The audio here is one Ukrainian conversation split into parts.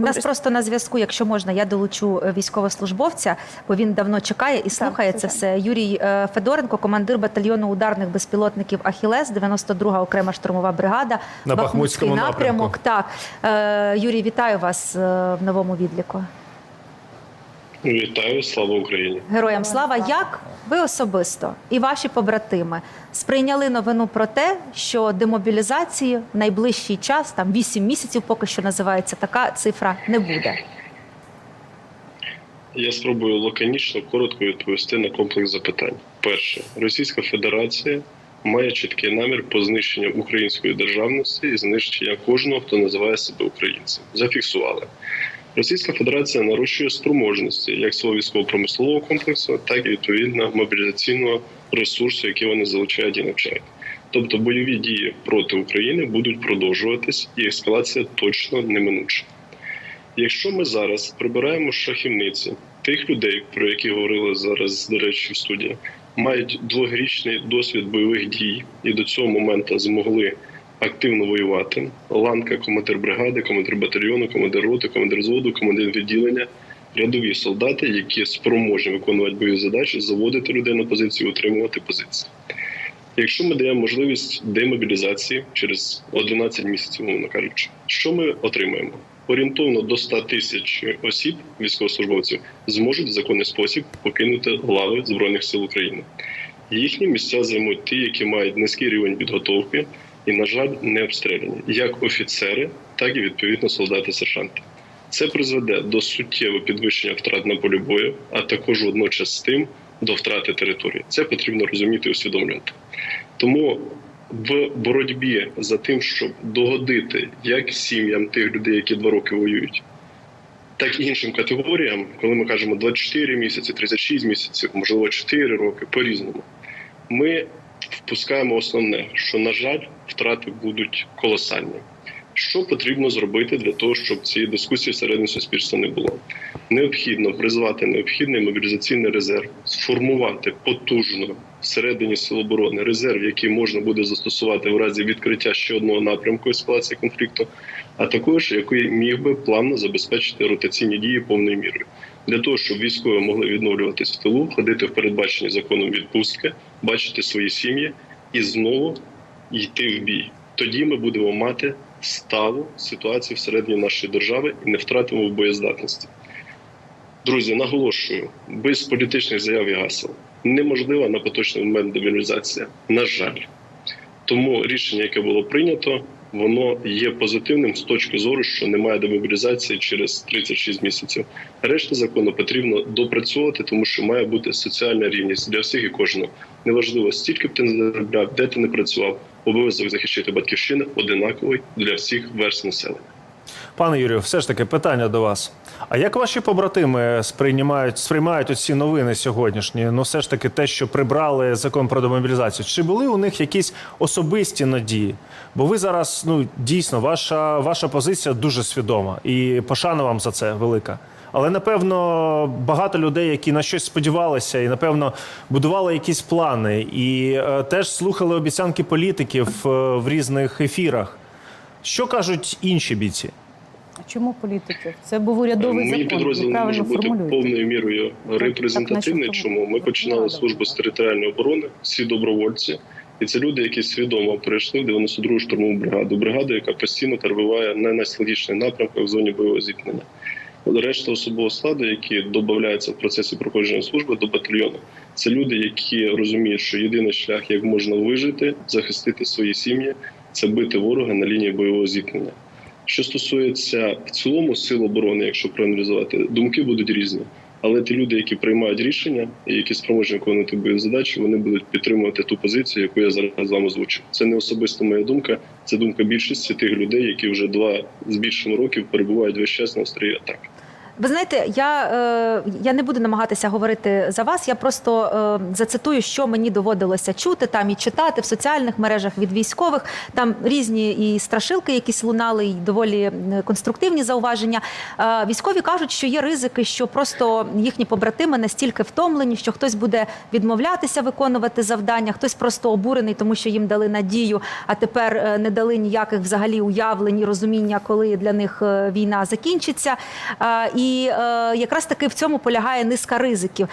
У нас просто на зв'язку, якщо можна, я долучу е, військовослужбовця, бо він давно чекає і слухає це все. Юрій е, Федоренко, командир батальйону ударних безпілотників Ахілес, 92-га окрема штурмова бригада, На Бахмутський Бахмутському напрямок. Так, Е, Юрій, вітаю вас в новому відліку. Вітаю, слава Україні. Героям слава! Як ви особисто і ваші побратими сприйняли новину про те, що демобілізації в найближчий час, там 8 місяців, поки що називається така цифра, не буде? Я спробую лаконічно коротко відповісти на комплекс запитань. Перше, Російська Федерація має чіткий намір по знищенню української державності і знищення кожного, хто називає себе українцем. Зафіксували. Російська Федерація нарощує спроможності як свого військово-промислового комплексу, так і відповідно мобілізаційного ресурсу, який вони залучають і навчають. Тобто бойові дії проти України будуть продовжуватись, і ескалація точно неминуча. Якщо ми зараз прибираємо шахівниці тих людей, про яких говорили зараз, до речі, в студії, мають двохрічний досвід бойових дій і до цього моменту змогли активно воювати. Ланка, командир бригади, командир батальйону, командир роти, командир зводу, командир відділення, рядові солдати, які спроможні виконувати бойові задачі, заводити людей на позицію, утримувати позиції. Якщо ми даємо можливість демобілізації через 11 місяців, умовно кажучи, що ми отримаємо? Орієнтовно до 100 тисяч осіб, військовослужбовців, зможуть в законний спосіб покинути лави збройних сил України. Їхні місця займуть ті, які мають низький рівень підготовки і, на жаль, не обстріляні, як офіцери, так і відповідно солдати-сержанти. Це призведе до суттєвого підвищення втрат на полі бою, а також водночас з тим до втрати території. Це потрібно розуміти і усвідомлювати. Тому в боротьбі за тим, щоб догодити як сім'ям тих людей, які два роки воюють, так і іншим категоріям, коли ми кажемо 24 місяці, 36 місяців, можливо, 4 роки, по-різному, ми впускаємо основне, що, на жаль, втрати будуть колосальні. Що потрібно зробити для того, щоб цієї дискусії всередині суспільства не було? Необхідно призвати необхідний мобілізаційний резерв, сформувати потужно всередині сил оборони резерв, який можна буде застосувати в разі відкриття ще одного напрямку ескалації конфлікту, а також який міг би плавно забезпечити ротаційні дії повною мірою для того, щоб військові могли відновлюватись в тилу, ходити в передбачені законом відпустки, бачити свої сім'ї і знову йти в бій. Тоді ми будемо мати сталу ситуацію всередині нашої держави і не втратимо в боєздатності. Друзі, наголошую, без політичних заяв і гасел неможлива на поточний момент демобілізація. На жаль, тому рішення, яке було прийнято, воно є позитивним з точки зору, що немає демобілізації через 36 місяців. Решта закону потрібно допрацьовувати, тому що має бути соціальна рівність для всіх і кожного. Неважливо, стільки б ти не заробляв, де ти не працював. Обов'язок захищати батьківщину одинаковий для всіх верст населення. Пане Юрію, все ж таки питання до вас. А як ваші побратими сприймають сприймають оці новини сьогоднішні? Ну, все ж таки, те, що прибрали закон про демобілізацію, чи були у них якісь особисті надії? Бо ви зараз, ну дійсно, ваша ваша позиція дуже свідома, і пошана вам за це велика. Але напевно багато людей, які на щось сподівалися, і напевно будували якісь плани, і е, теж слухали обіцянки політиків е, в різних ефірах. Що кажуть інші бійці? А чому політики? Це був урядовий Мій закон. підрозділ не може бути повною мірою репрезентативний. Чому ми починали Ну, службу з територіальної оборони, всі добровольці, і це люди, які свідомо прийшли в 92-гу штурмову бригаду, бригаду, яка постійно перебуває на найскладніших напрямках в зоні бойового зіткнення. Решта особового складу, які додаються в процесі проходження служби до батальйону, це люди, які розуміють, що єдиний шлях, як можна вижити, захистити свої сім'ї, це бити ворога на лінії бойового зіткнення. Що стосується в цілому сил оборони, якщо проаналізувати, думки будуть різні. Але ті люди, які приймають рішення і які спроможні виконувати бойові задачі, вони будуть підтримувати ту позицію, яку я зараз з вами озвучив. Це не особисто моя думка, це думка більшості тих людей, які вже два з більшим років перебувають весь час на острії атаки. Ви знаєте, я, е, я не буду намагатися говорити за вас. Я просто е, зацитую, що мені доводилося чути там і читати в соціальних мережах від військових. Там різні і страшилки, якісь лунали, і доволі конструктивні зауваження. Е, військові кажуть, що є ризики, що просто їхні побратими настільки втомлені, що хтось буде відмовлятися виконувати завдання, хтось просто обурений, тому що їм дали надію, а тепер е, не дали ніяких взагалі уявлень і розуміння, коли для них е, війна закінчиться. Е, І е, якраз таки в цьому полягає низка ризиків.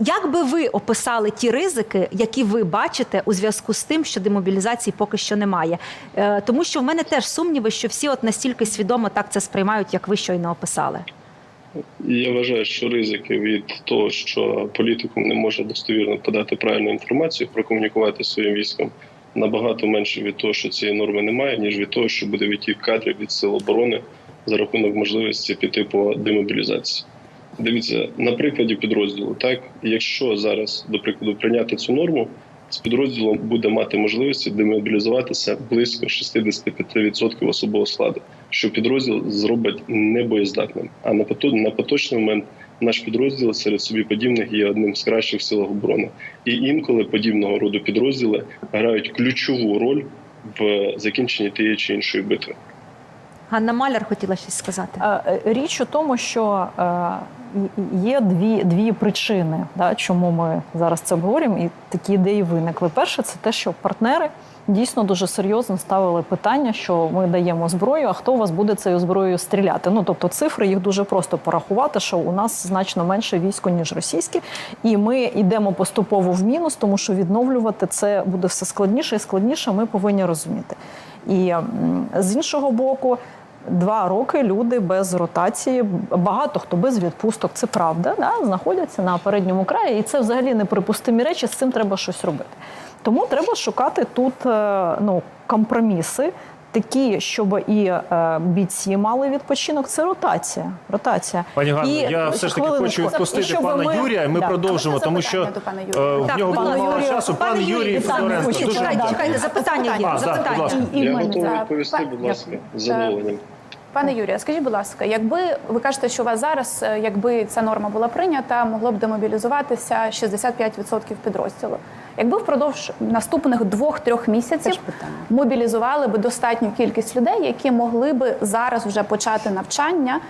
Як би ви описали ті ризики, які ви бачите у зв'язку з тим, що демобілізації поки що немає? Е, Тому що в мене теж сумніви, що всі от настільки свідомо так це сприймають, як ви щойно описали. Я вважаю, що ризики від того, що політикум не може достовірно подати правильну інформацію, прокомунікувати своїм військом, набагато менше від того, що цієї норми немає, ніж від того, що буде відтік кадрів від сил оборони за рахунок можливості піти по демобілізації. Дивіться, на прикладі підрозділу, так якщо зараз, до прикладу, прийняти цю норму, з підрозділом буде мати можливості демобілізуватися близько 65% особового складу, що підрозділ зробить небоєздатним. А на на поточний момент наш підрозділ серед собі подібних є одним з кращих в силах оборони. І інколи подібного роду підрозділи грають ключову роль в закінченні тієї чи іншої битви. Ганна Маляр хотіла щось сказати. Е, е, Річ у тому, що е, є дві, дві причини, да, чому ми зараз це обговорюємо, і такі ідеї виникли. Перше, це те, що партнери дійсно дуже серйозно ставили питання, що ми даємо зброю, а хто у вас буде цією зброєю стріляти? Ну тобто цифри їх дуже просто порахувати, що у нас значно менше військо, ніж російське, і ми йдемо поступово в мінус, тому що відновлювати це буде все складніше і складніше. Ми повинні розуміти. І з іншого боку. Два роки люди без ротації, багато хто без відпусток, це правда, да, знаходяться на передньому краї, і це взагалі неприпустимі речі. З цим треба щось робити. Тому треба шукати тут е, ну, компроміси, такі, щоб і е, бійці мали відпочинок. Це ротація. Ротація. Пані Ганно, І, я все ж таки хочу відпустити пана ми- Юрія. Ми Да. продовжимо, тому що е, в Так, нього було мало часу. Пан пане Юрій Федоренко. Чекайте, чекайте, запитання є. Запитання. Я готовий відповісти, будь ласка, з задоволенням. Пане Юрію, скажіть, будь ласка, якби ви кажете, що у вас зараз, е, якби ця норма була прийнята, могло б демобілізуватися 65% підрозділу. Якби впродовж наступних двох-трьох місяців мобілізували би достатню кількість людей, які могли би зараз вже почати навчання,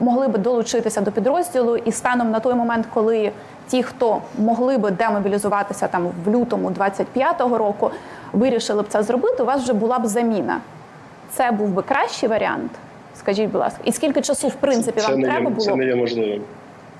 могли би долучитися до підрозділу, і станом на той момент, коли ті, хто могли би демобілізуватися там в лютому 25-го року, вирішили б це зробити, у вас вже була б заміна. Це був би кращий варіант. Скажіть, будь ласка, і скільки часу в принципі Це вам не, треба є, це не є можливим.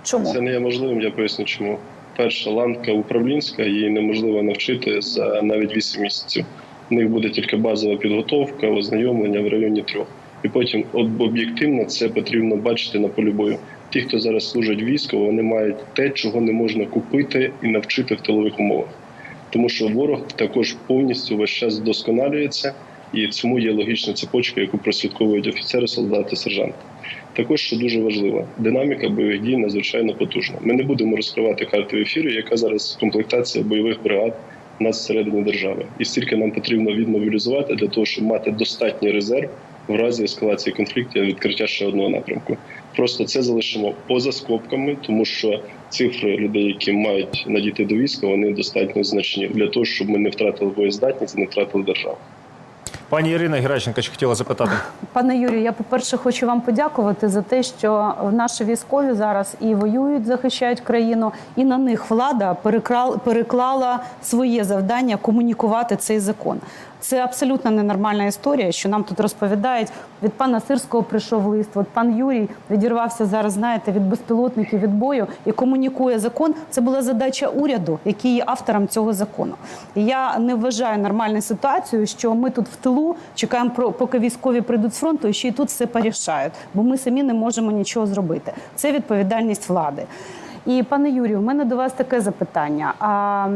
Чому? Це не є можливим, я поясню чому. Перша ланка управлінська, її неможливо навчити за навіть 8 місяців. В них буде тільки базова підготовка, ознайомлення в районі трьох. І потім об'єктивно це потрібно бачити на полі бою. Ті, хто зараз служать військо, вони мають те, чого не можна купити і навчити в тилових умовах. Тому що ворог також повністю весь час вдосконалюється, і цьому є логічна цепочка, яку прослідковують офіцери, солдати, сержанти. Також що дуже важливо, динаміка бойових дій надзвичайно потужна. Ми не будемо розкривати карти в ефірі, яка зараз комплектація бойових бригад у нас всередині держави, і стільки нам потрібно відмобілізувати для того, щоб мати достатній резерв в разі ескалації конфлікту і відкриття ще одного напрямку. Просто це залишимо поза скобками, тому що цифри людей, які мають надійти до війська, вони достатньо значні для того, щоб ми не втратили боєздатність, не втратили державу. Пані Ірина Геращенко ще хотіла запитати. Пане Юрію, я по-перше хочу вам подякувати за те, що наші військові зараз і воюють, захищають країну, і на них влада переклала своє завдання комунікувати цей закон. Це абсолютно ненормальна історія, що нам тут розповідають. Від пана Сирського прийшов лист. От пан Юрій відірвався зараз, знаєте, від безпілотників від бою і комунікує закон. Це була задача уряду, який є автором цього закону. І я не вважаю нормальною ситуацією, що ми тут в тилу чекаємо, поки військові прийдуть з фронту, і ще й тут все порішають, бо ми самі не можемо нічого зробити. Це відповідальність влади. І пане Юрію, у мене до вас таке запитання. А,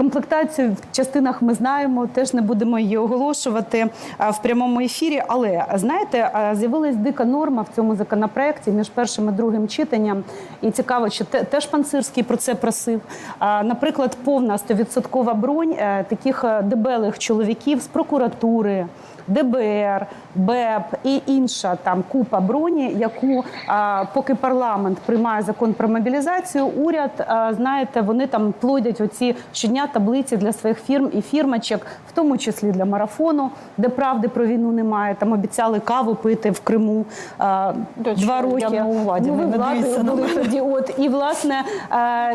Комплектацію в частинах ми знаємо, теж не будемо її оголошувати в прямому ефірі. Але знаєте, а, з'явилась дика норма в цьому законопроекті між першим і другим читанням. І цікаво, що теж пан Сирський про це просив. Наприклад, повна 100% бронь е, таких е, дебелих чоловіків з прокуратури, ДБР, БЕП і інша там купа броні, яку а, поки парламент приймає закон про мобілізацію, уряд а, знаєте, вони там плодять оці щодня таблиці для своїх фірм і фірмочок, в тому числі для марафону, де правди про війну немає. Там обіцяли каву пити в Криму а, два роки. я у владі, ну, ви не були тоді. От і власне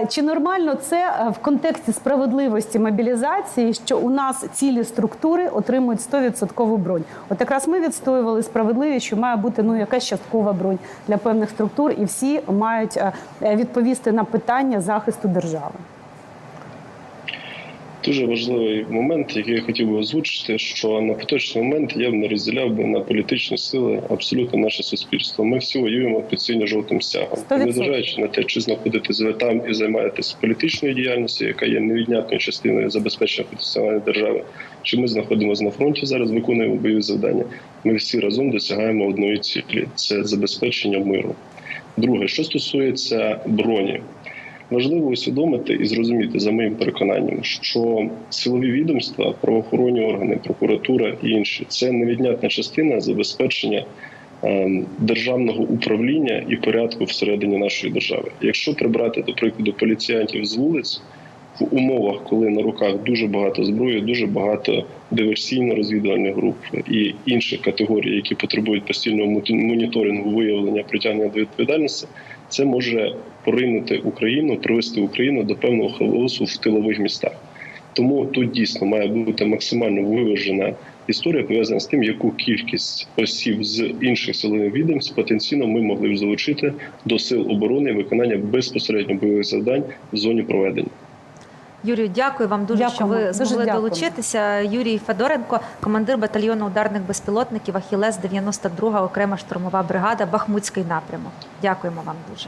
чи нормально це в контексті справедливості мобілізації, що у нас цілі структури отримують 100% бронь? От якраз ми відстоювали справедливість, що має бути ну якась часткова бронь для певних структур, і всі мають е, відповісти на питання захисту держави. Дуже важливий момент, який я хотів би озвучити, що на поточний момент я б не розділяв би на політичні сили абсолютно наше суспільство. Ми всі воюємо під синьо-жовтим стягом. Сто І відсотків. Незважаючи на те, чи знаходитесь ви там і займаєтесь політичною діяльністю, яка є невіднятною частиною забезпечення функціонування держави, чи ми знаходимося на фронті зараз, виконуємо бойові завдання. Ми всі разом досягаємо одної цілі це забезпечення миру. Друге, що стосується броні. Важливо усвідомити і зрозуміти за моїм переконанням, що силові відомства, правоохоронні органи, прокуратура і інші це невіднятна частина забезпечення ем, державного управління і порядку всередині нашої держави. Якщо прибрати до прикладу поліціянтів з вулиць в умовах, коли на руках дуже багато зброї, дуже багато диверсійно-розвідувальних груп і інших категорій, які потребують постійного моніторингу, виявлення притягнення до відповідальності, це може поринути Україну, привести Україну до певного хаосу в тилових містах. Тому тут дійсно має бути максимально виважена історія пов'язана з тим, яку кількість осіб з інших силових відомств потенційно ми могли б залучити до сил оборони і виконання безпосередньо бойових завдань в зоні проведення. Юрію, дякую вам дуже, Дякуємо. що ви змогли дякуємо. долучитися. Юрій Федоренко, командир батальйону ударних безпілотників Ахілес 92 окрема штурмова бригада, Бахмутський напрямок. Дякуємо вам дуже.